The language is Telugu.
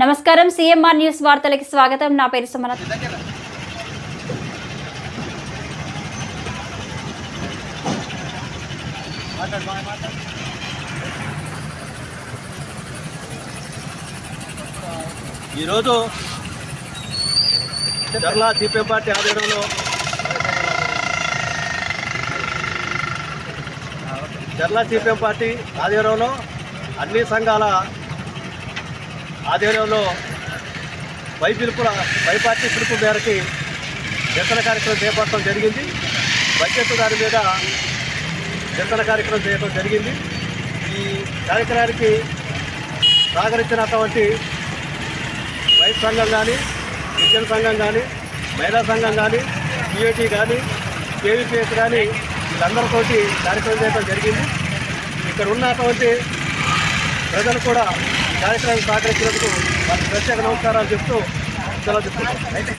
నమస్కారం సిఎంఆర్ న్యూస్ వార్తలకి స్వాగతం. నా పేరు సుమన ఈరోజు చర్ల సిపిఎం పార్టీ ఆధ్వర్యంలో చర్ల సిపిఎం పార్టీ ఆధ్వర్యంలో అన్ని సంఘాల ఆధ్వర్యంలో పై పిలుపుల పై పార్టీ పిలుపు మేరకి నిరసన కార్యక్రమం చేపట్టడం జరిగింది. బడ్జెట్ దాని మీద నిరసన కార్యక్రమం చేయడం జరిగింది. ఈ కార్యక్రమానికి సహకరించినటువంటి రైతు సంఘం కానీ విద్యల సంఘం కానీ మహిళా సంఘం కానీ పిఏటి కానీ కేవీపీఎస్ కానీ వీళ్ళందరితోటి కార్యక్రమం చేయడం జరిగింది. ఇక్కడ ఉన్నటువంటి ప్రజలు కూడా కార్యక్రమానికి సహకరించినందుకు వారికి ప్రత్యేక నమస్కారాలు చెప్తూ సెలవు చెప్తున్నాం